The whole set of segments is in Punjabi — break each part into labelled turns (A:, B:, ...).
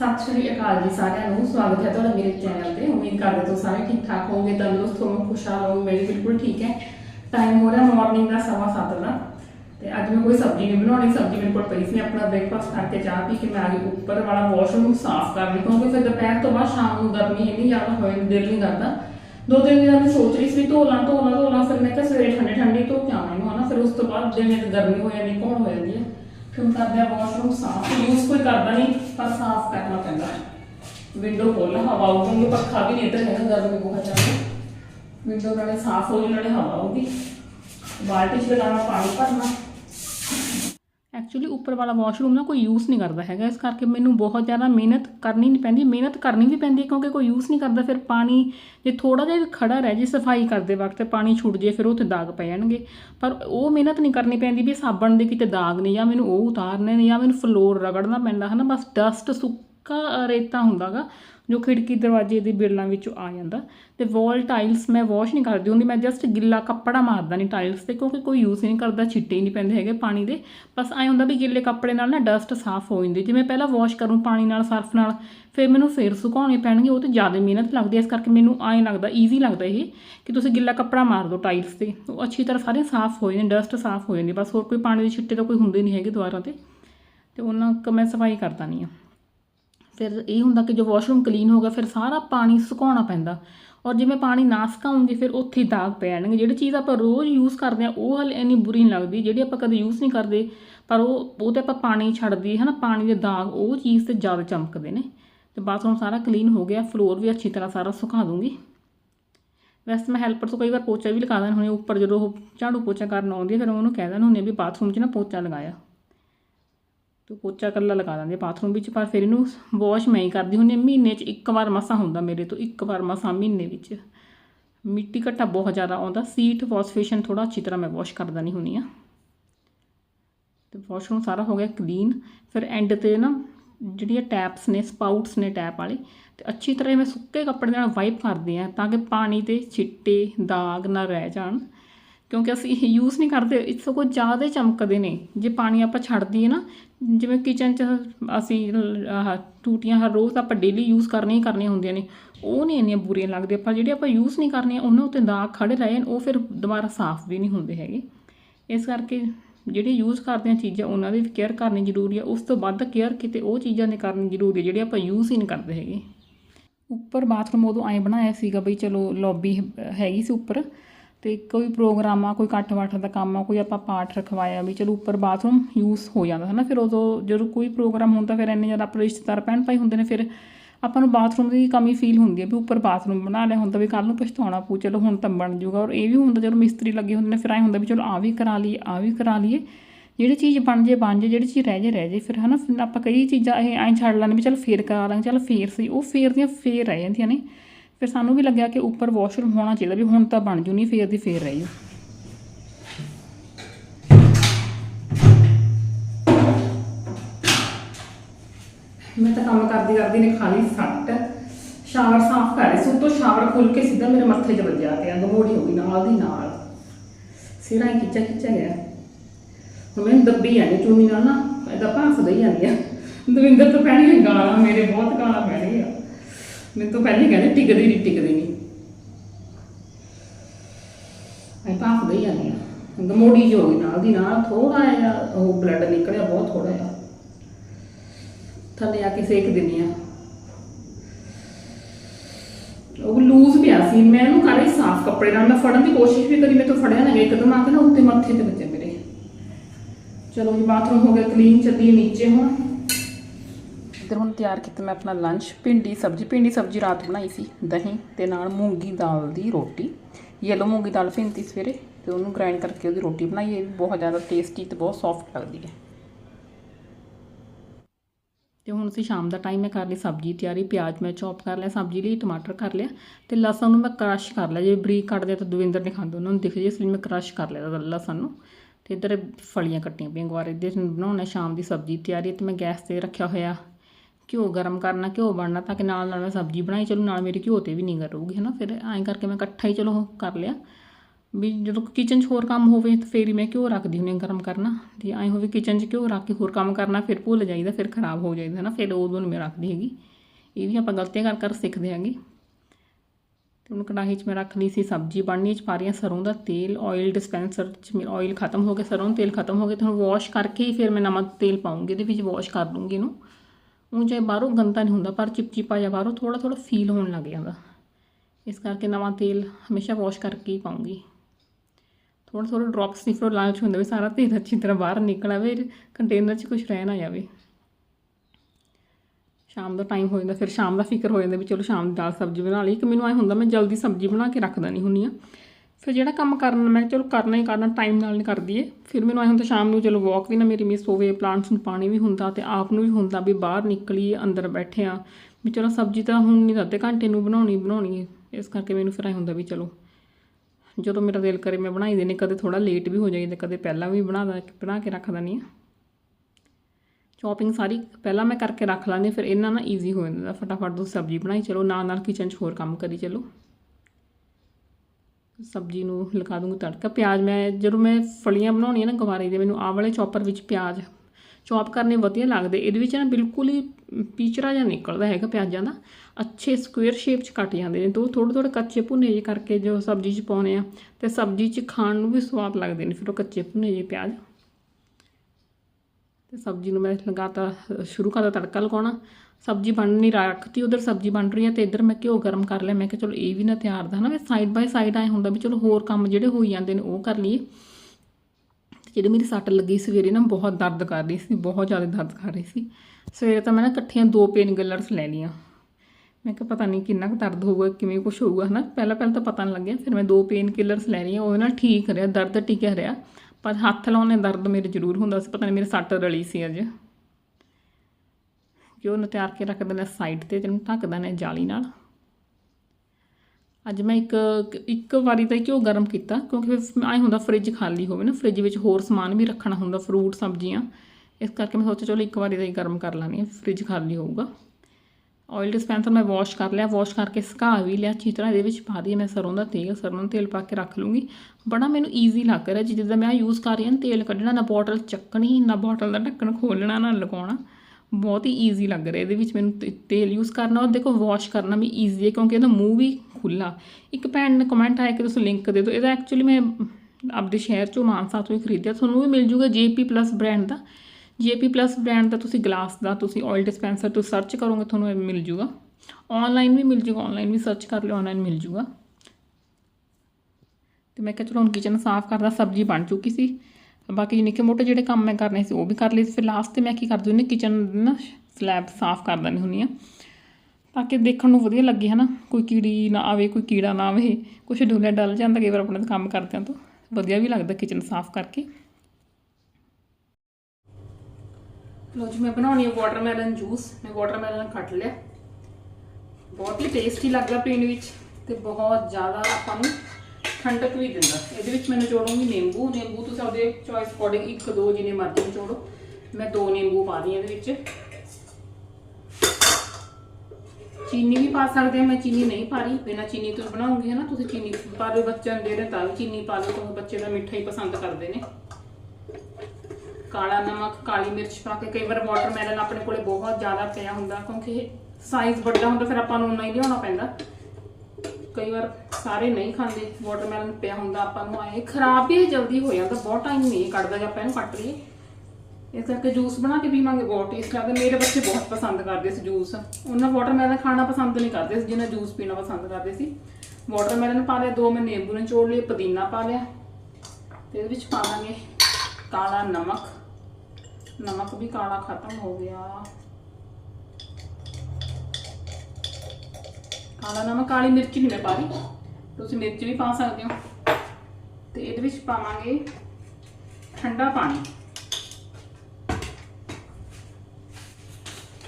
A: ਸਤਿ ਸ਼੍ਰੀ ਅਕਾਲ ਜੀ ਸਾਰਿਆਂ ਨੂੰ, ਸਵਾਗਤ ਹੈ ਤੁਹਾਡਾ ਮੇਰੇ ਚੈਨਲ ਤੇ। ਉਮੀਦ ਕਰਦੇ ਤੋਂ ਸਾਰੇ ਠੀਕ ਠਾਕ ਹੋਵੋਗੇ, ਤੰਦਰੁਸਤ ਹੋਵੋਗੇ ਖੁਸ਼ਹਾਲ ਹੋਵੋਗੇ ਮੈਂ ਬਿਲਕੁਲ ਠੀਕ ਹੈ। ਟਾਈਮ ਹੋ ਰਿਹਾ ਮਾਰਨਿੰਗ ਦਾ ਸਵਾ ਸੱਤ ਦਾ। ਤੇ ਅੱਜ ਮੈਂ ਕੋਈ ਸਬਜ਼ੀ ਨਹੀਂ ਬਣਾਉਣੀ, ਸਬਜ਼ੀ ਮੇਰੇ ਕੋਲ ਪਈ ਸੀ, ਮੈਂ ਆਪਣਾ ਬ੍ਰੇਕਫਾਸਟ ਕਰਕੇ ਚਾਹ ਪੀ ਕੇ ਮੈਂ ਆ ਗਈ ਉੱਪਰ ਵਾਲਾ ਵਾਸ਼ਰੂਮ ਸਾਫ਼ ਕਰ ਲਈ, ਕਿਉਂਕਿ ਫਿਰ ਦੁਪਹਿਰ ਤੋਂ ਬਾਅਦ ਸ਼ਾਮ ਨੂੰ ਗਰਮੀ ਇੰਨੀ ਜ਼ਿਆਦਾ ਹੋਏ, ਦਿਲ ਨਹੀਂ ਕਰਦਾ। ਦੋ ਤਿੰਨ ਦਿਨਾਂ ਦੀ ਸੋਚ ਰਹੀ ਸੀ ਵੀ ਧੋ ਲਾਂ ਧੋ ਲਾਂ ਧੋ ਲਾਂ, ਫਿਰ ਮੈਂ ਕਿਹਾ ਸਵੇਰੇ ਠੰਡੇ ਠੰਡੀ ਧੋ ਕੇ ਆਵਾਂਗੀ, ਹਨਾ, ਫਿਰ ਉਸ ਤੋਂ ਬਾਅਦ ਜਿਵੇਂ ਗਰਮੀ ਹੋ ਜਾਂਦੀ, ਕੋਣ ਹੋ ਜਾਂਦੀ ਹੈ ਫਿਰ ਮੈਂ ਕਰਦਾ ਵਾਸ਼ਰੂਮ ਸਾਫ਼ ਯੂਜ਼ ਕੋਈ ਕਰਦਾ ਨਹੀਂ ਪਰ ਸਾਫ਼ ਕਰਨਾ ਪੈਂਦਾ ਹੈ। ਵਿੰਡੋ ਖੋਲ ਹਵਾ ਆਊਗੀ, ਪੱਖਾ ਵੀ ਨਹੀਂ ਇੱਧਰ ਹੈਗਾ ਗਰਮੀ ਬਹੁਤ ਜ਼ਿਆਦਾ ਵਿੰਡੋ ਨਾਲੇ ਸਾਫ਼ ਹੋ ਜਾਊ, ਨਾਲੇ ਹਵਾ ਆਊਗੀ। ਬਾਲਟੀ 'ਚ ਲਗਾਉਣਾ, ਪਾਣੀ ਭਰਨਾ। ਐਕਚੁਅਲੀ ਉੱਪਰ ਵਾਲਾ ਵਾਸ਼ਰੂਮ ਨਾ ਕੋਈ ਯੂਜ਼ ਨਹੀਂ ਕਰਦਾ ਹੈਗਾ। ਇਸ ਕਰਕੇ ਮੈਨੂੰ ਬਹੁਤ ਜ਼ਿਆਦਾ ਮਿਹਨਤ ਕਰਨੀ ਨਹੀਂ ਪੈਂਦੀ। ਮਿਹਨਤ ਕਰਨੀ ਵੀ ਪੈਂਦੀ ਹੈ ਕਿਉਂਕਿ ਕੋਈ ਯੂਜ਼ ਨਹੀਂ ਕਰਦਾ। ਫਿਰ ਪਾਣੀ, ਜੇ ਥੋੜਾ ਜਿਹਾ ਵੀ ਖੜਾ ਰਹਿ ਜੇ, ਸਫ਼ਾਈ ਕਰਦੇ ਵਕਤ ਪਾਣੀ ਛੁੱਟ ਜੇ, ਫਿਰ ਉਹ ਉੱਥੇ ਦਾਗ ਪੈ ਜਾਣਗੇ। ਪਰ ਉਹ ਮਿਹਨਤ ਨਹੀਂ ਕਰਨੀ ਪੈਂਦੀ ਵੀ ਸਾਬਣ ਦੇ ਕਿਤੇ ਦਾਗ ਨੇ ਜਾਂ ਮੈਨੂੰ ਉਹ ਉਤਾਰਨੇ ਨੇ ਜਾਂ ਮੈਨੂੰ ਫਲੋਰ ਰਗੜਨਾ ਪੈਂਦਾ, ਹਨਾ? ਬਸ ਡਸਟ ਸੁੱਕਾ ਰੇਤਾ ਹੁੰਦਾਗਾ। ਜੋ ਖਿੜਕੀ ਦਰਵਾਜ਼ੇ ਦੇ ਬਿਰਲਾਂ ਵਿੱਚੋਂ ਆ ਜਾਂਦਾ। ਤੇ ਵਾਲ ਟਾਈਲਸ ਮੈਂ ਵਾਸ਼ ਨਹੀਂ ਕਰਦੀ ਹੁੰਦੀ, ਮੈਂ ਜਸਟ ਗਿੱਲਾ ਕੱਪੜਾ ਮਾਰਦਾ ਨਹੀਂ ਟਾਈਲਸ ਤੇ, ਕਿਉਂਕਿ ਕੋਈ ਯੂਜ਼ ਨਹੀਂ ਕਰਦਾ, ਛਿੱਟੇ ਹੀ ਨਹੀਂ ਪੈਂਦੇ ਹੈਗੇ ਪਾਣੀ ਦੇ। ਬਸ ਐ ਹੁੰਦਾ ਵੀ ਗਿੱਲੇ ਕੱਪੜੇ ਨਾਲ ਨਾ ਡਸਟ ਸਾਫ਼ ਹੋ ਜਾਂਦੀ। ਜਿਵੇਂ ਪਹਿਲਾਂ ਵਾਸ਼ ਕਰੂੰ ਪਾਣੀ ਨਾਲ, ਸਰਫ ਨਾਲ, ਫਿਰ ਮੈਨੂੰ ਫੇਰ ਸੁਕਾਉਣੇ ਪੈਣਗੇ, ਉਹ ਤੇ ਜ਼ਿਆਦਾ ਮਿਹਨਤ ਲੱਗਦੀ ਹੈ ਇਸ ਕਰਕੇ ਮੈਨੂੰ ਐਂ ਲੱਗਦਾ ਈਜ਼ੀ ਲੱਗਦਾ ਇਹ, ਕਿ ਤੁਸੀਂ ਗਿੱਲਾ ਕੱਪੜਾ ਮਾਰ ਦਿਓ ਟਾਈਲਸ ਤੇ। ਉਹ ਅੱਛੀ ਤਰ੍ਹਾਂ ਸਾਰੇ ਸਾਫ਼ ਹੋ ਜਾਂਦੇ ਡਸਟ ਸਾਫ਼ ਹੋ ਜਾਂਦੀ, ਬਸ ਹੋਰ ਕੋਈ ਪਾਣੀ ਦੇ ਛਿੱਟੇ ਤਾਂ ਕੋਈ ਹੁੰਦੇ ਨਹੀਂ ਹੈਗੇ ਦੁਆਰਾ ਤੇ। ਤੇ ਉਹਨਾਂ ਕ ਮੈਂ ਸਫ਼ਾਈ ਕਰਦਾ ਨਹੀਂ ਆ ਫਿਰ ਇਹ ਹੁੰਦਾ ਕਿ ਜੋ ਵਾਸ਼ਰੂਮ ਕਲੀਨ ਹੋ ਗਿਆ, ਫਿਰ ਸਾਰਾ ਪਾਣੀ ਸੁਕਾਉਣਾ ਪੈਂਦਾ। ਔਰ ਜਿਵੇਂ ਪਾਣੀ ਨਾ ਸੁਕਾਉਂਗੇ, ਫਿਰ ਉੱਥੇ ਹੀ ਦਾਗ ਪੈ ਜਾਣਗੇ। ਜਿਹੜੀ ਚੀਜ਼ ਆਪਾਂ ਰੋਜ਼ ਯੂਜ਼ ਕਰਦੇ ਆ ਉਹ ਹਲ ਇੰਨੀ ਬੁਰੀ ਨਹੀਂ ਲੱਗਦੀ। ਜਿਹੜੀ ਆਪਾਂ ਕਦੇ ਯੂਜ਼ ਨਹੀਂ ਕਰਦੇ, ਪਰ ਉਹ ਉਹ ਤੇ ਆਪਾਂ ਪਾਣੀ ਛੱਡਦੀ ਹੈ ਨਾ, ਪਾਣੀ ਦੇ ਦਾਗ, ਉਹ ਚੀਜ਼ ਤੇ ਜ਼ਿਆਦਾ ਚਮਕਦੇ ਨੇ। ਤੇ ਬਾਥਰੂਮ ਸਾਰਾ ਕਲੀਨ ਹੋ ਗਿਆ ਫਲੋਰ ਵੀ ਅੱਛੀ ਤਰ੍ਹਾਂ ਸਾਰਾ ਸੁਕਾ ਦੂੰਗੀ। ਵੈਸੇ ਮੈਂ ਹੈਲਪਰ ਤੋਂ ਕਈ ਵਾਰ ਪੋਚਾ ਵੀ ਲਗਾ ਦੇਣ ਹੁੰਦੀ ਉੱਪਰ ਜਦੋਂ ਉਹ ਝਾੜੂ ਪੋਚਾ ਕਰਨ ਆਉਂਦੀ ਹੈ ਫਿਰ ਉਹਨੂੰ ਕਹਿ ਦੇਣ ਹੁੰਦੀ ਵੀ ਬਾਥਰੂਮ 'ਚ ਨਾ ਪੋਚਾ ਲਗਾਇਆ। ਤੂੰ ਪੋਚਾ ਇਕੱਲਾ ਲਗਾ ਦਿੰਦੇ ਬਾਥਰੂਮ ਵਿੱਚ, ਪਰ ਫਿਰ ਇਹਨੂੰ ਵਾਸ਼ ਮੈਂ ਹੀ ਕਰਦੀ ਹੁੰਦੀ ਹਾਂ ਮਹੀਨੇ 'ਚ ਇੱਕ ਵਾਰ ਮਸਾ ਹੁੰਦਾ ਮੇਰੇ ਤੋਂ, ਇੱਕ ਵਾਰ ਮਸਾ ਮਹੀਨੇ ਵਿੱਚ। ਮਿੱਟੀ ਘੱਟਾ ਬਹੁਤ ਜ਼ਿਆਦਾ ਆਉਂਦਾ, ਸੀਟ ਵਾਸ਼ਫੇਸ਼ਨ ਥੋੜਾ ਅੱਛੀ ਤਰ੍ਹਾਂ ਮੈਂ ਵਾਸ਼ ਕਰਦਾ ਨਹੀਂ ਹੁੰਦੀ ਆ। ਤੇ ਵਾਸ਼ਰੂਮ ਸਾਰਾ ਹੋ ਗਿਆ ਕਲੀਨ ਫਿਰ ਐਂਡ ਤੇ ਨਾ ਜਿਹੜੀਆਂ ਟੈਪਸ ਨੇ ਸਪਾਊਟਸ ਨੇ ਟੈਪ ਵਾਲੇ, ਤੇ ਅੱਛੀ ਤਰ੍ਹਾਂ ਮੈਂ ਸੁੱਕੇ ਕੱਪੜੇ ਨਾਲ ਵਾਈਪ ਕਰਦੀ ਆ ਤਾਂ ਕਿ ਪਾਣੀ ਤੇ ਛਿੱਟੇ, ਦਾਗ ਨਾ ਰਹਿ ਜਾਣ। ਕਿਉਂਕਿ ਅਸੀਂ ਇਹ ਯੂਜ਼ ਨਹੀਂ ਕਰਦੇ ਇਸ ਤੋਂ ਜ਼ਿਆਦਾ ਚਮਕਦੇ ਨੇ। ਜੇ ਪਾਣੀ ਆਪਾਂ ਛੱਡ ਦਈਏ ਨਾ, ਜਿਵੇਂ ਕਿਚਨ 'ਚ ਅਸੀਂ ਆਹ ਟੂਟੀਆਂ ਹਰ ਰੋਜ਼ ਆਪਾਂ ਡੇਲੀ ਯੂਜ਼ ਕਰਨੀਆਂ ਹੀ ਕਰਨੀਆਂ ਹੁੰਦੀਆਂ ਨੇ। ਉਹ ਨਹੀਂ ਇੰਨੀਆਂ ਬੁਰੀਆਂ ਲੱਗਦੀਆਂ। ਪਰ ਜਿਹੜੇ ਆਪਾਂ ਯੂਜ਼ ਨਹੀਂ ਕਰਨੀਆਂ, ਉਹਨਾਂ ਉੱਤੇ ਦਾਗ ਖੜੇ ਰਹੇ ਨੇ ਉਹ ਫਿਰ ਦੁਬਾਰਾ ਸਾਫ਼ ਵੀ ਨਹੀਂ ਹੁੰਦੇ ਹੈਗੇ। ਇਸ ਕਰਕੇ ਜਿਹੜੇ ਯੂਜ਼ ਕਰਦੇ ਆ ਚੀਜ਼ਾਂ, ਉਹਨਾਂ ਦੀ ਵੀ ਕੇਅਰ ਕਰਨੀ ਜ਼ਰੂਰੀ ਹੈ ਉਸ ਤੋਂ ਵੱਧ ਕੇਅਰ ਕਿਤੇ ਉਹ ਚੀਜ਼ਾਂ ਦੀ ਕਰਨੀ ਜ਼ਰੂਰੀ ਹੈ ਜਿਹੜੇ ਆਪਾਂ ਯੂਜ਼ ਹੀ ਨਹੀਂ ਕਰਦੇ ਹੈਗੇ। ਉੱਪਰ ਬਾਥਰੂਮ ਉਦੋਂ ਐਂ ਬਣਾਇਆ ਸੀਗਾ ਬਈ ਚਲੋ ਲੌਬੀ ਹੈਗੀ ਸੀ ਉੱਪਰ। ਤੇ ਕੋਈ ਪ੍ਰੋਗਰਾਮ ਆ, ਕੋਈ ਇਕੱਠ ਵਾਠ ਦਾ ਕੰਮ ਆ, ਕੋਈ ਆਪਾਂ ਪਾਠ ਰਖਵਾਇਆ ਵੀ ਚਲੋ ਉੱਪਰ ਬਾਥਰੂਮ ਯੂਜ਼ ਹੋ ਜਾਂਦਾ ਹੈ ਨਾ ਫਿਰ ਉਦੋਂ ਜਦੋਂ ਕੋਈ ਪ੍ਰੋਗਰਾਮ ਹੁੰਦਾ, ਫਿਰ ਇੰਨੇ ਜ਼ਿਆਦਾ ਆਪਣੇ ਰਿਸ਼ਤੇਦਾਰ ਭੈਣ ਭਾਈ ਹੁੰਦੇ ਨੇ, ਫਿਰ ਆਪਾਂ ਨੂੰ ਬਾਥਰੂਮ ਦੀ ਕਮੀ ਫੀਲ ਹੁੰਦੀ ਹੈ ਵੀ ਉੱਪਰ ਬਾਥਰੂਮ ਬਣਾ ਲਿਆ ਹੁੰਦਾ ਵੀ ਕੱਲ ਨੂੰ ਪਛਤਾਉਣਾ ਪਊ, ਚਲੋ ਹੁਣ ਤਾਂ ਬਣ ਜਾਊਗਾ, ਔਰ ਇਹ ਵੀ ਹੁੰਦਾ ਜਦੋਂ ਮਿਸਤਰੀ ਲੱਗੇ ਹੁੰਦੇ ਨੇ, ਫਿਰ ਐਂ ਹੁੰਦਾ ਵੀ ਚਲੋ ਆ ਵੀ ਕਰਾ ਲਈਏ ਆ ਵੀ ਕਰਾ ਲਈਏ, ਜਿਹੜੀ ਚੀਜ਼ ਬਣ ਜੇ ਬਣ ਜੇ, ਜਿਹੜੀ ਚੀਜ਼ ਰਹਿ ਜੇ ਰਹਿ ਜੇ, ਫਿਰ ਹਨਾ, ਫਿਰ ਆਪਾਂ ਕਈ ਚੀਜ਼ਾਂ ਇਹ ਐਂ ਛੱਡ ਲੈਂਦੇ ਵੀ ਚਲ ਫੇਰ ਕਰਾ ਲਾਂਗੇ, ਚਲ ਫੇਰ ਸਹੀ ਉਹ ਫੇਰ ਦੀਆਂ ਫੇਰ ਰਹਿ ਜਾਂਦੀਆਂ ਨੇ। ਫਿਰ ਸਾਨੂੰ ਵੀ ਲੱਗਿਆ ਕਿ ਉੱਪਰ ਵਾਸ਼ਰੂਮ ਹੋਣਾ ਚਾਹੀਦਾ ਵੀ ਹੁਣ ਤਾਂ ਬਣ ਜੂ ਨਹੀਂ ਫੇਰ ਦੀ ਫੇਰ ਰਹਿ ਮੈਂ ਤਾਂ ਕੰਮ ਕਰਦੀ ਕਰਦੀ ਨੇ ਖਾਲੀ ਸੱਟ। ਸ਼ਾਵਰ ਸਾਫ਼ ਕਰ ਰਹੀ ਸੀ ਉਤੋਂ ਸ਼ਾਵਰ ਖੁੱਲ ਕੇ ਸਿੱਧਾ ਮੇਰੇ ਮੱਥੇ 'ਚ ਵੱਜਿਆ ਤੇ ਗਮੋੜੀ ਹੋ ਗਈ ਨਾਲ ਦੀ ਨਾਲ। ਸਿਰਾਂ ਹੀ ਖਿੱਚਾ ਖਿੱਚਾ ਗਿਆ। ਹੁਣ ਮੈਨੂੰ ਦੱਬੀ ਜਾਂਦੀ ਚੂਨੀ ਨਾਲ ਨਾ ਇਹਦਾ ਭਾਂਸਦਾ ਹੀ ਜਾਂਦੀ ਆ। ਦਵਿੰਦਰ ਤੋਂ ਪੈਣੀ ਗਾਲਾਂ, ਮੇਰੇ ਬਹੁਤ ਗਾਲਾਂ ਪੈ ਰਹੀਆਂ ਮੈਨੂੰ ਤੋਂ ਪਹਿਲੇ ਕਹਿੰਦੇ ਟਿਕਦੀ ਨਹੀਂ ਟਿਕਦੀ ਨਹੀਂ। ਮੈਂ ਭਾਂਸਦਾ ਹੀ ਜਾਂਦੀ ਆ ਗਮੋੜੀ ਜਿਹੀ ਹੋ ਗਈ, ਨਾਲ ਦੀ ਨਾਲ ਥੋੜਾ ਜਿਹਾ ਉਹ ਬਲੱਡ ਨਿਕਲਿਆ, ਬਹੁਤ ਥੋੜਾ ਜਿਹਾ। ਥੱਲੇ ਆ ਕੇ ਸੇਕ ਦਿੰਨੀ ਆ ਉਹ ਲੂਜ਼ ਪਿਆ ਸੀ, ਮੈਂ ਉਹਨੂੰ ਕਰ ਸਾਫ਼ ਕੱਪੜੇ ਨਾਲ। ਮੈਂ ਫੜਨ ਦੀ ਕੋਸ਼ਿਸ਼ ਵੀ ਕਰੀ, ਮੈਂ ਤੋਂ ਫੜਿਆ ਨਾ ਗਿਆ ਇੱਕਦਮ ਆ ਕੇ ਨਾ ਉੱਤੇ ਮੱਥੇ ਤੇ ਵੱਜਿਆ ਮੇਰੇ। ਚਲੋ ਜੀ ਬਾਥਰੂਮ ਹੋ ਗਿਆ ਕਲੀਨ ਚੱਲੀਏ ਨੀਚੇ ਹੁਣ। ਇੱਧਰ ਹੁਣ ਤਿਆਰ ਕੀਤਾ ਮੈਂ ਆਪਣਾ ਲੰਚ ਭਿੰਡੀ ਸਬਜ਼ੀ। ਭਿੰਡੀ ਸਬਜ਼ੀ ਰਾਤ ਬਣਾਈ ਸੀ, ਦਹੀਂ ਤੇ ਨਾਲ ਮੂੰਗੀ ਦਾਲ ਦੀ ਰੋਟੀ। ਯੈਲੋ ਮੂੰਗੀ ਦਾਲ ਭਿੰਤੀ ਸਵੇਰੇ ਤੇ ਉਹਨੂੰ ਗ੍ਰਾਈਂਡ ਕਰਕੇ ਉਹਦੀ ਰੋਟੀ ਬਣਾਈ। ਇਹ ਵੀ ਬਹੁਤ ਜ਼ਿਆਦਾ ਟੇਸਟੀ ਤੇ ਬਹੁਤ ਸੌਫਟ ਲੱਗਦੀ ਹੈ। ਤੇ ਹੁਣ ਅਸੀਂ ਸ਼ਾਮ ਦਾ ਟਾਈਮ ਮੈਂ ਕਰ ਲਈ ਸਬਜ਼ੀ ਤਿਆਰੀ, ਪਿਆਜ਼ ਮੈਂ ਚੌਪ ਕਰ ਲਿਆ, ਸਬਜ਼ੀ ਲਈ ਟਮਾਟਰ ਕਰ ਲਿਆ ਤੇ ਲਸਣ ਨੂੰ ਮੈਂ ਕ੍ਰਸ਼ ਕਰ ਲਿਆ। ਜੇ ਬਰੀਕ ਕੱਟਦੇ ਤਾਂ ਦਵਿੰਦਰ ਨੇ ਖਾਂਦੇ, ਉਹਨਾਂ ਨੂੰ ਦਿਖ ਜੇ ਇਸ ਲਈ ਮੈਂ ਕ੍ਰਸ਼ ਕਰ ਲਿਆ ਲਸਣ ਨੂੰ। ਤੇ ਇੱਧਰ ਫਲੀਆਂ ਕੱਟੀਆਂ ਪਈਆਂ ਗੁਆਰੇ ਦੇ ਬਣਾਉਣਾ ਸ਼ਾਮ ਦੀ ਸਬਜ਼ੀ ਤਿਆਰੀ ਤੇ ਮੈਂ ਗੈਸ ਤੇ ਰੱਖਿਆ ਹੋਇਆ। ਘਿਓ ਗਰਮ ਕਰਨਾ, ਘਿਓ ਬਣਨਾ ਤਾਂ ਕਿ ਨਾਲ ਨਾਲ ਮੈਂ ਸਬਜ਼ੀ ਬਣਾਈ, ਚਲੋ ਨਾਲ ਮੇਰੀ ਘਿਓ ਤੇ ਵੀ ਨਹੀਂ ਕਰੂਗੀ ਹੈ ਨਾ ਫਿਰ ਐਂ ਕਰਕੇ ਮੈਂ ਇਕੱਠਾ ਹੀ ਚਲੋ ਕਰ ਲਿਆ। ਵੀ ਜਦੋਂ ਕਿਚਨ 'ਚ ਹੋਰ ਕੰਮ ਹੋਵੇ ਤਾਂ ਫੇਰ ਹੀ ਮੈਂ ਘਿਓ ਰੱਖਦੀ ਹੁੰਦੀ ਹਾਂ ਗਰਮ ਕਰਨਾ। ਤੇ ਐਂ ਹੋਵੇ ਕਿਚਨ 'ਚ ਘਿਓ ਰੱਖ ਕੇ ਹੋਰ ਕੰਮ ਕਰਨਾ, ਫਿਰ ਭੁੱਲ ਜਾਈਦਾ, ਫਿਰ ਖਰਾਬ ਹੋ ਜਾਈਦਾ ਹੈ ਨਾ ਫਿਰ ਉਦੋਂ ਨਹੀਂ ਮੈਂ ਰੱਖਦੀ ਹੈਗੀ। ਇਹ ਵੀ ਆਪਾਂ ਗਲਤੀਆਂ ਕਰ ਕਰ ਸਿੱਖਦੇ ਆਂਗੇ ਤੇ ਹੁਣ ਕੜਾਹੀ 'ਚ ਮੈਂ ਰੱਖ ਲਈ ਸੀ ਸਬਜ਼ੀ, ਬਣਨੀ 'ਚ ਪਾ ਰਹੀ ਹਾਂ ਸਰੋਂ ਦਾ ਤੇਲ ਆਇਲ ਡਿਸਪੈਂਸਰ 'ਚ ਮੇਰਾ ਆਇਲ ਖਤਮ ਹੋ ਗਿਆ, ਸਰੋਂ ਦਾ ਤੇਲ ਖਤਮ ਹੋ ਗਿਆ, ਤੇ ਹੁਣ ਵਾਸ਼ ਕਰਕੇ ਹੀ ਫਿਰ ਮੈਂ ਨਮਕ ਤੇਲ ਪਾਉਂਗੀ ਇਹਦੇ ਵਿੱਚ ਵਾਸ਼ ਕਰ ਦੂੰਗੀ ਇਹਨੂੰ। ਉਹ ਚਾਹੇ ਬਾਹਰੋਂ ਗੰਦਾ ਨਹੀਂ ਹੁੰਦਾ, ਪਰ ਚਿਪਚਿਪਾ ਜਿਹਾ ਬਾਹਰੋਂ ਥੋੜਾ ਥੋੜਾ ਫੀਲ ਹੋਣ ਲੱਗ ਜਾਂਦਾ। ਇਸ ਕਰਕੇ ਨਵਾਂ ਤੇਲ ਹਮੇਸ਼ਾ ਵਾਸ਼ ਕਰਕੇ ਹੀ ਪਾਉਂਗੀ। ਥੋੜਾ ਥੋੜਾ ਡ੍ਰੌਪਸ ਨਹੀਂ ਫਿਰ ਲਾਲਚ ਹੁੰਦਾ ਵੀ ਸਾਰਾ ਤੇਲ ਅੱਛੀ ਤਰ੍ਹਾਂ ਬਾਹਰ ਨਿਕਲ ਆਵੇ ਕੰਟੇਨਰ 'ਚ ਕੁਝ ਰਹਿ ਨਾ ਜਾਵੇ। ਸ਼ਾਮ ਦਾ ਟਾਈਮ ਹੋ ਜਾਂਦਾ, ਫਿਰ ਸ਼ਾਮ ਦਾ ਫਿਕਰ ਹੋ ਜਾਂਦਾ ਵੀ ਚਲੋ ਸ਼ਾਮ ਦੀ ਦਾਲ ਸਬਜ਼ੀ ਬਣਾ ਲਈ। ਕਿ ਮੈਨੂੰ ਐ ਹੁੰਦਾ, ਮੈਂ ਜਲਦੀ ਸਬਜ਼ੀ ਬਣਾ ਕੇ ਰੱਖਦਾ ਨਹੀਂ ਹੁੰਨੀ ਆ ਫਿਰ ਜਿਹੜਾ ਕੰਮ ਕਰਨਾ ਮੈਂ ਚਲੋ ਕਰਨਾ ਹੀ, ਕਰਨਾ ਟਾਈਮ ਨਾਲ ਨਹੀਂ ਕਰਦੀ ਏ ਫਿਰ ਮੈਨੂੰ ਐ ਹੁੰਦਾ ਸ਼ਾਮ ਨੂੰ ਚਲੋ ਵਾਕ ਵੀ ਨਾ ਮੇਰੀ ਮਿਸ ਹੋਵੇ ਪਲਾਂਟਸ ਨੂੰ ਪਾਣੀ ਵੀ ਹੁੰਦਾ ਤੇ ਆਪ ਨੂੰ ਵੀ ਹੁੰਦਾ ਵੀ ਬਾਹਰ ਨਿਕਲੀਏ, ਅੰਦਰ ਬੈਠੇ ਆ। ਵੀ ਚਲੋ ਸਬਜ਼ੀ ਤਾਂ ਹੁਣ ਨਹੀਂ ਅੱਧੇ ਘੰਟੇ ਨੂੰ ਬਣਾਉਣੀ ਬਣਾਉਣੀ ਇਸ ਕਰਕੇ ਮੈਨੂੰ ਫਿਰ ਐ ਹੁੰਦਾ ਵੀ ਚਲੋ ਜਦੋਂ ਮੇਰਾ ਦਿਲ ਕਰੇ ਮੈਂ ਬਣਾਈ ਦੇਣੀ, ਕਦੇ ਥੋੜਾ ਲੇਟ ਵੀ ਹੋ ਜਾਈਦਾ, ਕਦੇ ਪਹਿਲਾਂ ਵੀ ਬਣਾ ਦਾ, ਬਣਾ ਕੇ ਰੱਖ ਦਿੰਦੀ ਹਾਂ ਚੌਪਿੰਗ ਸਾਰੀ ਪਹਿਲਾਂ ਮੈਂ ਕਰਕੇ ਰੱਖ ਲਾਂਗੀ ਫਿਰ ਇਹਨਾਂ ਨਾਲ ਈਜ਼ੀ ਹੋ ਜਾਂਦਾ, ਫਟਾਫਟ ਦੋ ਸਬਜ਼ੀ ਬਣਾਈ, ਚਲੋ ਨਾਲ ਨਾਲ ਕਿਚਨ 'ਚ ਹੋਰ ਕੰਮ ਕਰੀ ਚਲੋ। ਸਬਜ਼ੀ ਨੂੰ ਲਗਾ ਦੂੰਗੀ ਤੜਕਾ। ਪਿਆਜ਼ ਮੈਂ, ਜਦੋਂ ਮੈਂ ਫਲੀਆਂ ਬਣਾਉਣੀਆਂ ਨਾ ਗਵਾਰੇ ਦੇ ਮੈਨੂੰ ਆਹ ਵਾਲੇ ਚੌਪਰ ਵਿੱਚ ਪਿਆਜ਼ ਚੌਪ ਕਰਨੇ ਵਧੀਆ ਲੱਗਦੇ। ਇਹਦੇ ਵਿੱਚ ਨਾ ਬਿਲਕੁਲ ਹੀ ਪੀਚਰਾ ਜਿਹਾ ਨਿਕਲਦਾ ਹੈਗਾ ਪਿਆਜ਼ਾਂ ਦਾ। ਅੱਛੇ ਸਕੁਅਰ ਸ਼ੇਪ 'ਚ ਕੱਟ ਜਾਂਦੇ ਨੇ। ਤੋਂ ਥੋੜ੍ਹੇ ਥੋੜ੍ਹੇ ਕੱਚੇ ਭੁੰਨੇ ਜੇ ਕਰਕੇ ਜੋ ਸਬਜ਼ੀ 'ਚ ਪਾਉਣੇ ਆ, ਤੇ ਸਬਜ਼ੀ 'ਚ ਖਾਣ ਨੂੰ ਵੀ ਸਵਾਦ ਲੱਗਦੇ ਨੇ। ਫਿਰ ਉਹ ਕੱਚੇ ਭੁੰਨੇ ਜਿਹੇ ਪਿਆਜ਼। ਤੇ ਸਬਜ਼ੀ ਨੂੰ ਮੈਂ ਲਗਾਤਾ ਸ਼ੁਰੂ ਕਰਤਾ ਤੜਕਾ ਲਗਾਉਣਾ। ਸਬਜ਼ੀ ਬਣ ਨਹੀਂ ਰੱਖਤੀ, ਉਧਰ ਸਬਜ਼ੀ ਬਣ ਰਹੀ ਹੈ ਤੇ ਇੱਧਰ ਮੈਂ ਘਿਓ ਗਰਮ ਕਰ ਲਿਆ। ਮੈਂ ਕਿਹਾ ਚਲੋ ਇਹ ਵੀ ਨਾ ਤਿਆਰ ਦਾ, ਹਨਾ ਵੀ ਸਾਈਡ ਬਾਈ ਸਾਈਡ ਆਏ ਹੁੰਦਾ ਵੀ ਚਲੋ ਹੋਰ ਕੰਮ ਜਿਹੜੇ ਹੋਈ ਜਾਂਦੇ ਨੇ ਉਹ ਕਰ ਲਈਏ। ਜਿਹੜੀ ਮੇਰੀ ਸੱਟ ਲੱਗੀ ਸਵੇਰੇ ਨਾ ਬਹੁਤ ਦਰਦ ਕਰ ਰਹੀ ਸੀ, ਬਹੁਤ ਜ਼ਿਆਦਾ ਦਰਦ ਕਰ ਰਹੀ ਸੀ। ਸਵੇਰੇ ਤਾਂ ਮੈਂ ਨਾ ਇਕੱਠੀਆਂ ਦੋ ਪੇਨ ਕਿਲਰਸ ਲੈ ਲਈਆਂ। ਮੈਂ ਕਿਹਾ ਪਤਾ ਨਹੀਂ ਕਿੰਨਾ ਕੁ ਦਰਦ ਹੋਊਗਾ, ਕਿਵੇਂ ਕੁਝ ਹੋਊਗਾ, ਹਨਾ। ਪਹਿਲਾਂ ਪਹਿਲਾਂ ਤਾਂ ਪਤਾ ਨਹੀਂ ਲੱਗਿਆ, ਫਿਰ ਮੈਂ ਦੋ ਪੇਨ ਕਿਲਰਸ ਲੈ ਲਈਆਂ, ਉਹਦੇ ਨਾਲ ਠੀਕ ਰਿਹਾ, ਦਰਦ ਟਿਕਿਆ ਰਿਹਾ। ਪਰ ਹੱਥ ਲਾਉਣੇ ਦਰਦ ਮੇਰੇ ਜ਼ਰੂਰ ਹੁੰਦਾ ਸੀ, ਪਤਾ ਨਹੀਂ ਮੇਰੇ ਸੱਟ ਰਲੀ ਸੀ ਅੱਜ। ਜੋ ਉਹਨੂੰ ਤਿਆਰ ਕੇ ਰੱਖ ਦਿੰਦਾ ਸਾਈਡ ਤੇ ਜਿਹਨੂੰ ਢੱਕ ਦਿੰਦਾ ਜਾਲੀ ਨਾਲ। ਅੱਜ ਮੈਂ ਇੱਕ ਇੱਕ ਵਾਰੀ ਤਾਂ ਘਿਓ ਗਰਮ ਕੀਤਾ, ਕਿਉਂਕਿ ਫਿਰ ਹੁੰਦਾ ਫ੍ਰਿਜ ਖਾਲੀ ਹੋਵੇ ਨਾ ਫ੍ਰਿਜ ਵਿੱਚ ਹੋਰ ਸਮਾਨ ਵੀ ਰੱਖਣਾ ਹੁੰਦਾ ਫਰੂਟ ਸਬਜ਼ੀਆਂ। ਇਸ ਕਰਕੇ ਮੈਂ ਸੋਚਿਆ ਚਲੋ ਇੱਕ ਵਾਰੀ ਤਾਂ ਹੀ ਗਰਮ ਕਰ ਲਾਂਗੀ ਫ੍ਰਿਜ ਖਾਲੀ ਹੋਊਗਾ। ਆਇਲ ਡਿਸਪੈਂਸਰ ਮੈਂ ਵਾਸ਼ ਕਰ ਲਿਆ ਵਾਸ਼ ਕਰਕੇ ਸੁਕਾ ਵੀ ਲਿਆ ਅੱਛੀ ਤਰ੍ਹਾਂ ਇਹਦੇ ਵਿੱਚ ਪਾ ਦਈਏ ਮੈਂ ਸਰੋਂ ਦਾ ਤੇਲ ਸਰੋਂ ਦਾ ਤੇਲ ਪਾ ਕੇ ਰੱਖ ਲੂੰਗੀ ਬੜਾ ਮੈਨੂੰ ਈਜ਼ੀ ਲੱਗ ਰਿਹਾ ਜਿੱਦਾਂ ਮੈਂ ਯੂਜ਼ ਕਰ ਰਹੀ ਹਾਂ ਨਾ, ਤੇਲ ਕੱਢਣਾ ਨਾ ਬੋਟਲ ਚੱਕਣੀ ਨਾ ਬੋਟਲ ਦਾ ਢੱਕਣ ਖੋਲਣਾ ਨਾ ਲਗਾਉਣਾ ਬਹੁਤ ਹੀ ਈਜ਼ੀ ਲੱਗ ਰਿਹਾ ਇਹਦੇ ਵਿੱਚ ਮੈਨੂੰ ਤੇ- ਤੇਲ ਯੂਜ਼ ਕਰਨਾ ਔਰ ਦੇਖੋ ਵਾਸ਼ ਕਰਨਾ ਵੀ ਈਜ਼ੀ ਹੈ ਕਿਉਂਕਿ ਇਹਦਾ ਮੂੰਹ ਵੀ ਖੁੱਲਾ ਇੱਕ ਭੈਣ ਨੇ ਕਮੈਂਟ ਆਇਆ ਕਿ ਤੁਸੀਂ ਲਿੰਕ ਦੇ ਦਿਓ ਇਹਦਾ ਐਕਚੁਅਲੀ ਮੈਂ ਆਪਦੇ ਸ਼ਹਿਰ ਚੋਂ ਮਾਨਸਾ ਤੋਂ ਹੀ ਖਰੀਦਿਆ ਤੁਹਾਨੂੰ ਵੀ ਮਿਲ ਜੂਗਾ ਜੇਪੀ ਪਲੱਸ ਬ੍ਰਾਂਡ ਦਾ। ਜੇਪੀ ਪਲੱਸ ਬ੍ਰਾਂਡ ਦਾ ਤੁਸੀਂ ਗਲਾਸ ਦਾ, ਤੁਸੀਂ ਆਇਲ ਡਿਸਪੈਂਸਰ ਤੋਂ ਸਰਚ ਕਰੋਗੇ, ਤੁਹਾਨੂੰ ਇਹ ਮਿਲ ਜੂਗਾ। ਆਨਲਾਈਨ ਵੀ ਮਿਲ ਜੂਗਾ ਆਨਲਾਈਨ ਵੀ ਸਰਚ ਕਰ ਲਿਓ ਆਨਲਾਈਨ ਮਿਲ ਜੂਗਾ। ਤੇ ਮੈਂ ਕਿਹਾ ਚਲੋ ਹੁਣ ਕਿਚਨ ਸਾਫ਼ ਕਰਦਾ, ਸਬਜ਼ੀ ਬਣ ਚੁੱਕੀ ਸੀ। ਬਾਕੀ ਨਿੱਕੇ ਮੋਟੇ ਜਿਹੜੇ ਕੰਮ ਮੈਂ ਕਰਨੇ ਸੀ, ਉਹ ਵੀ ਕਰ ਲਏ ਸੀ। ਫਿਰ ਲਾਸਟ ਤੇ ਮੈਂ ਕੀ ਕਰਦੀ ਹੁੰਦੀ ਕਿਚਨ ਨਾ ਸਲੈਬ ਸਾਫ਼ ਕਰ ਦਿੰਦੀ ਹੁੰਦੀ ਆ। ਤਾਂ ਕਿ ਦੇਖਣ ਨੂੰ ਵਧੀਆ ਲੱਗੇ, ਹਨਾ। ਕੋਈ ਕੀੜੀ ਨਾ ਆਵੇ, ਕੋਈ ਕੀੜਾ ਨਾ ਆਵੇ, ਕੁਛ ਡੁੱਲਿਆ ਡਲ ਜਾਂਦਾ, ਕਈ ਵਾਰ ਆਪਣੇ ਕੰਮ ਕਰਦਿਆਂ ਤੋਂ। ਵਧੀਆ ਵੀ ਲੱਗਦਾ ਕਿਚਨ ਸਾਫ਼ ਕਰਕੇ। ਲੋ ਜੀ, ਮੈਂ ਬਣਾਉਣੀ ਹੈ ਵਾਟਰਮੈਲਨ ਜੂਸ ਮੈਂ ਵਾਟਰਮੈਲਨ ਕੱਟ ਲਿਆ। ਬਹੁਤ ਹੀ ਟੇਸਟੀ ਲੱਗਦਾ ਪੀਣ ਵਿੱਚ ਤੇ ਬਹੁਤ ਜ਼ਿਆਦਾ ਆਪਾਂ ਨੂੰ ਠੰਡਕ ਵੀ ਦਿੰਦਾ। ਇਹਦੇ ਵਿੱਚ ਮੈਂ ਨਿਚੋੜੂੰਗੀ ਨਿੰਬੂ। ਨਿੰਬੂ ਤੁਸੀਂ ਆਪਦੇ ਚੋਇਸ ਅਕੋਰਡਿੰਗ ਇੱਕ, ਦੋ ਜਿੰਨੇ ਮਰਜ਼ੀ ਨਿਚੋੜੋ ਮੈਂ ਦੋ ਨਿੰਬੂ ਪਾ ਰਹੀ ਹਾਂ ਇਹਦੇ ਵਿੱਚ। ਚੀਨੀ ਵੀ ਪਾ ਸਕਦੇ ਆ ਮੈਂ ਚੀਨੀ ਨਹੀਂ ਪਾ ਰਹੀ। ਬਿਨਾਂ ਚੀਨੀ ਤੋਂ ਬਣਾਉਂਗੀ ਨਾ ਤੁਸੀਂ ਚੀਨੀ ਪਾ ਲਓ ਬੱਚਿਆਂ ਨੂੰ ਦੇ ਰਹੇ ਤਾਂ ਵੀ ਚੀਨੀ ਪਾ ਲਓ, ਕਿਉਂਕਿ ਬੱਚੇ ਦਾ ਮਿੱਠਾ ਹੀ ਪਸੰਦ ਕਰਦੇ ਨੇ। ਕਾਲਾ ਨਮਕ, ਕਾਲੀ ਮਿਰਚ ਪਾ ਕੇ ਕਈ ਵਾਰ ਵਾਟਰਮੈਲਨ ਆਪਣੇ ਕੋਲੇ ਬਹੁਤ ਜ਼ਿਆਦਾ ਪਿਆ ਹੁੰਦਾ ਕਿਉਂਕਿ ਸਾਈਜ਼ ਵੱਡਾ ਹੁੰਦਾ, ਫਿਰ ਆਪਾਂ ਨੂੰ ਉਨਾ ਹੀ ਲਿਆਉਣਾ ਪੈਂਦਾ। ਕਈ ਵਾਰ ਸਾਰੇ ਨਹੀਂ ਖਾਂਦੇ ਵਾਟਰਮੈਲਨ ਪਿਆ ਹੁੰਦਾ ਆਪਾਂ ਨੂੰ, ਆਏ ਖਰਾਬ ਵੀ ਜਲਦੀ ਹੋ ਜਾਂਦਾ, ਬਹੁਤ ਟਾਈਮ ਨਹੀਂ ਕੱਢਦਾ ਜੇ ਆਪਾਂ ਇਹਨੂੰ ਕੱਟ ਲਈਏ। ਇਸ ਕਰਕੇ ਜੂਸ ਬਣਾ ਕੇ ਪੀਵਾਂਗੇ, ਬਹੁਤ ਟੇਸਟ ਲੱਗਦਾ। ਮੇਰੇ ਬੱਚੇ ਬਹੁਤ ਪਸੰਦ ਕਰਦੇ ਸੀ ਜੂਸ ਉਹਨਾਂ ਵਾਟਰਮੈਲਨ ਖਾਣਾ ਪਸੰਦ ਨਹੀਂ ਕਰਦੇ ਸੀ ਜਿੰਨਾ ਜੂਸ ਪੀਣਾ ਪਸੰਦ ਕਰਦੇ ਸੀ। ਵਾਟਰਮੈਲਨ ਪਾ ਲਿਆ, ਦੋ ਮੈਂ ਨਿੰਬੂ ਨਿਚੋੜ ਲਏ, ਪੁਦੀਨਾ ਪਾ ਲਿਆ। ਤੇ ਇਹਦੇ ਵਿੱਚ ਪਾ ਦਾਂਗੇ ਕਾਲਾ ਨਮਕ। ਨਮਕ ਵੀ ਕਾਲਾ ਖਤਮ ਹੋ ਗਿਆ। ਕਾਲਾ ਨਮਕ, ਕਾਲੀ ਮਿਰਚ ਨਹੀਂ ਮੈਂ ਪਾ ਰਹੀ। ਤੁਸੀਂ ਮਿਰਚ ਵੀ ਪਾ ਸਕਦੇ ਹੋ। ਤੇ ਇਹਦੇ ਵਿੱਚ ਪਾਵਾਂਗੇ ਠੰਡਾ ਪਾਣੀ।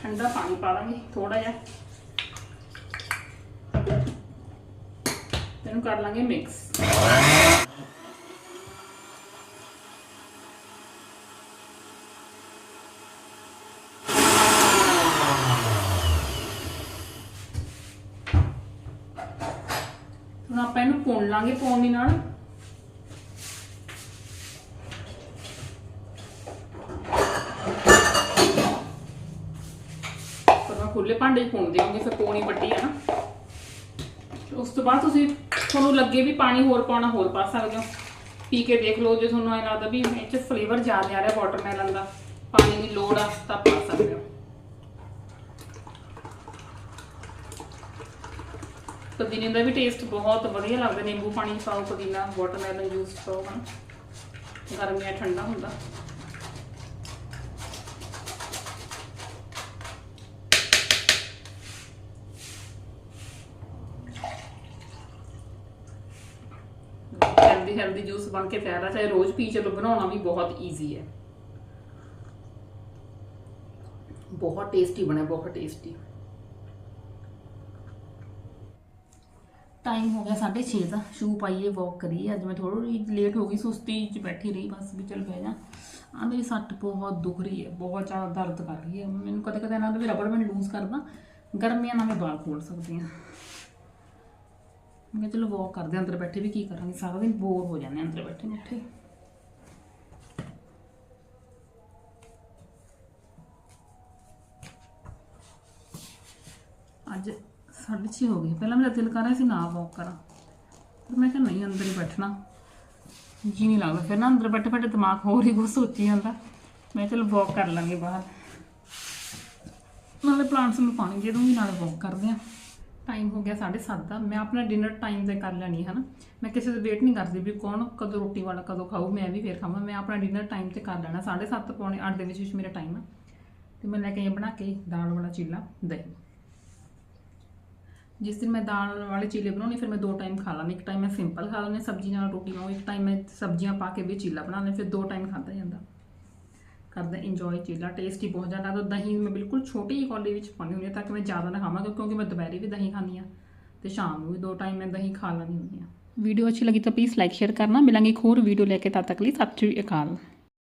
A: ਠੰਡਾ ਪਾਣੀ ਪਾ ਲਾਂਗੇ ਥੋੜਾ ਜਿਹਾ। ਇਹਨੂੰ ਕਰ ਲਾਂਗੇ ਮਿਕਸ। ਲਾਂਗੇ ਪੌਣੀ ਨਾਲ। ਪਰਵਾ ਖੁੱਲੇ ਭਾਂਡੇ 'ਚ ਪੁੰਨ ਦਿਓਗੇ ਫਿਰ ਪੌਣੀ ਵੱਡੀ ਹੈ ਨਾ। ਉਸ ਤੋਂ ਬਾਅਦ ਤੁਸੀਂ ਤੁਹਾਨੂੰ ਲੱਗੇ ਵੀ ਪਾਣੀ ਹੋਰ ਪਾਉਣਾ, ਹੋਰ ਪਾ ਸਕਦੇ ਹੋ। ਪੀ ਕੇ ਦੇਖ ਲਓ, ਜੇ ਤੁਹਾਨੂੰ ਇਹ ਲੱਗਦਾ ਵੀ ਇਹ 'ਚ ਫਲੇਵਰ ਜ਼ਿਆਦਾ ਆ ਰਿਹਾ ਵਾਟਰਮੈਲਨ ਦਾ, ਪਾਣੀ ਦੀ ਲੋੜ ਆ, ਤਾਂ ਪਾ ਸਕਦੇ ਹੋ। ਪੁਦੀਨੇ ਦਾ ਵੀ ਟੇਸਟ ਬਹੁਤ ਵਧੀਆ ਲੱਗਦਾ ਨਿੰਬੂ ਪਾਣੀ 'ਚ ਪਾਓ, ਪੁਦੀਨਾ ਵਾਟਰਮੈਲਨ ਜੂਸ ਪਾਓ, ਹਨ। ਗਰਮੀਆਂ ਠੰਡਾ ਹੁੰਦਾ। ਹੈਲਦੀ ਹੈਲਦੀ ਜੂਸ ਬਣ ਕੇ ਫਾਇਦਾ ਚਾਹੇ ਰੋਜ਼ ਪੀ ਚਲੋ, ਬਣਾਉਣਾ ਵੀ ਬਹੁਤ ਈਜ਼ੀ ਹੈ। ਬਹੁਤ ਟੇਸਟੀ ਬਣਿਆ, ਬਹੁਤ ਟੇਸਟੀ ਟਾਈਮ ਹੋ ਗਿਆ 6:30 ਦਾ। ਸ਼ੂ ਪਾਈਏ ਵਾਕ ਕਰੀਏ। ਅੱਜ ਮੈਂ ਥੋੜੀ ਲੇਟ ਹੋ ਗਈ ਸੁਸਤੀ 'ਚ ਬੈਠੀ ਰਹੀ, ਬਸ ਵੀ ਚਲ ਬਹਿ ਜਾ। ਆ ਮੇਰੀ ਸੱਟ ਬਹੁਤ ਦੁਖ ਰਹੀ ਹੈ, ਬਹੁਤ ਜ਼ਿਆਦਾ ਦਰਦ ਕਰ ਰਹੀ ਹੈ। ਮੈਨੂੰ ਕਦੇ ਕਦੇ ਨਾਲ ਵੀ ਰਬੜ ਮੈਂ ਲੂਜ਼ ਕਰਦਾ। ਗਰਮੀਆਂ ਨਾਲ ਮੈਂ ਬਾਲ ਖੋਲ ਸਕਦੀ ਹਾਂ। ਮੈਂ ਕਿਹਾ ਚਲੋ ਵਾਕ ਕਰਦੇ ਅੰਦਰ ਬੈਠੇ ਵੀ ਕੀ ਕਰਾਂਗੇ? ਸਾਰਾ ਦਿਨ ਬੋਰ ਹੋ ਜਾਂਦੇ ਅੰਦਰ ਬੈਠੇ ਬੈਠੇ ਅੱਜ 6:30 ਹੋ ਗਏ। ਪਹਿਲਾਂ ਮੇਰਾ ਦਿਲ ਕਰ ਰਿਹਾ ਸੀ ਨਾ ਵਾਕ ਕਰਾਂ। ਪਰ ਮੈਂ ਕਿਹਾ, ਨਹੀਂ, ਅੰਦਰ ਹੀ ਬੈਠਣਾ। ਜੀ ਨਹੀਂ ਲੱਗਦਾ। ਫਿਰ ਨਾ ਅੰਦਰ ਬੈਠੇ ਬੈਠੇ ਦਿਮਾਗ ਹੋਰ ਹੀ ਕੁਝ ਸੋਚੀ ਜਾਂਦਾ। ਮੈਂ ਚਲ ਵਾਕ ਕਰ ਲਾਂਗੇ ਬਾਹਰ। ਨਾਲੇ ਪਲਾਂਟਸ ਨੂੰ ਪਾਣੀ ਦੇ ਦੂੰਗੀ, ਨਾਲੇ ਵਾਕ ਕਰਦੇ ਆ ਟਾਈਮ ਹੋ ਗਿਆ 7:30 ਦਾ। ਮੈਂ ਆਪਣਾ ਡਿਨਰ ਟਾਈਮ ਤੇ ਕਰ ਲੈਣੀ ਹੈ ਨਾ ਮੈਂ ਕਿਸੇ ਦੇ ਵੇਟ ਨਹੀਂ ਕਰਦੀ ਵੀ ਕੌਣ ਕਦੋਂ ਰੋਟੀ ਵਾਲਾ ਕਦੋਂ ਖਾਊ, ਮੈਂ ਵੀ ਫੇਰ ਖਾਵਾਂ। ਮੈਂ ਆਪਣਾ ਡਿਨਰ ਟਾਈਮ ਤੇ ਕਰ ਲੈਣਾ। 7:30 ਪੌਣੇ 8 ਦੇ ਵਿੱਚ ਵਿੱਚ ਮੇਰਾ ਟਾਈਮ ਆ। ਤੇ ਮੈਂ ਲੈ ਕੇ ਆਈ ਬਣਾ ਕੇ ਦਾਲ ਵਾਲਾ ਚੀਲਾ, ਦਹੀਂ। ਜਿਸ ਦਿਨ ਮੈਂ ਦਾਲ ਵਾਲੇ ਚੀਲੇ ਬਣਾਉਣੇ, ਫਿਰ ਮੈਂ ਦੋ ਟਾਈਮ ਖਾ ਲਾਂਗੀ ਇੱਕ ਟਾਈਮ ਮੈਂ ਸਿੰਪਲ ਖਾ ਲੈਂਦੀ ਸਬਜ਼ੀ ਨਾਲ ਰੋਟੀ ਨਾਲ ਇੱਕ ਟਾਈਮ ਮੈਂ ਸਬਜ਼ੀਆਂ ਪਾ ਕੇ ਵੀ ਚੀਲਾ ਬਣਾ ਲੈਂਦੀ, ਫਿਰ ਦੋ ਟਾਈਮ ਖਾਦਾ ਜਾਂਦਾ। ਕਰਦਾ ਇੰਜੋਏ ਚੀਲਾ ਟੇਸਟੀ ਬਹੁਤ ਜ਼ਿਆਦਾ। ਤਾਂ ਦਹੀਂ ਮੈਂ ਬਿਲਕੁਲ ਛੋਟੀ ਹੀ ਕੌਲੀ ਵਿੱਚ ਪਾਉਂਦੀ ਹੁੰਦੀ ਹਾਂ ਤਾਂ ਕਿ ਮੈਂ ਜ਼ਿਆਦਾ ਨਾ ਖਾਵਾਂ, ਕਿਉਂਕਿ ਮੈਂ ਦੁਪਹਿਰੇ ਵੀ ਦਹੀਂ ਖਾਂਦੀ ਆ ਤੇ ਸ਼ਾਮ ਨੂੰ ਵੀ ਦੋ ਟਾਈਮ ਮੈਂ ਦਹੀਂ ਖਾ ਲੈਂਦੀ ਹੁੰਦੀ ਆ ਵੀਡੀਓ ਅੱਛੀ ਲੱਗੀ ਤਾਂ ਪਲੀਜ਼ ਲਾਈਕ ਸ਼ੇਅਰ ਕਰਨਾ। ਮਿਲਾਂਗੇ ਇੱਕ ਹੋਰ ਵੀਡੀਓ ਲੈ ਕੇ, ਤਦ ਤੱਕ ਲਈ ਸਤਿ ਸ਼੍ਰੀ ਅਕਾਲ।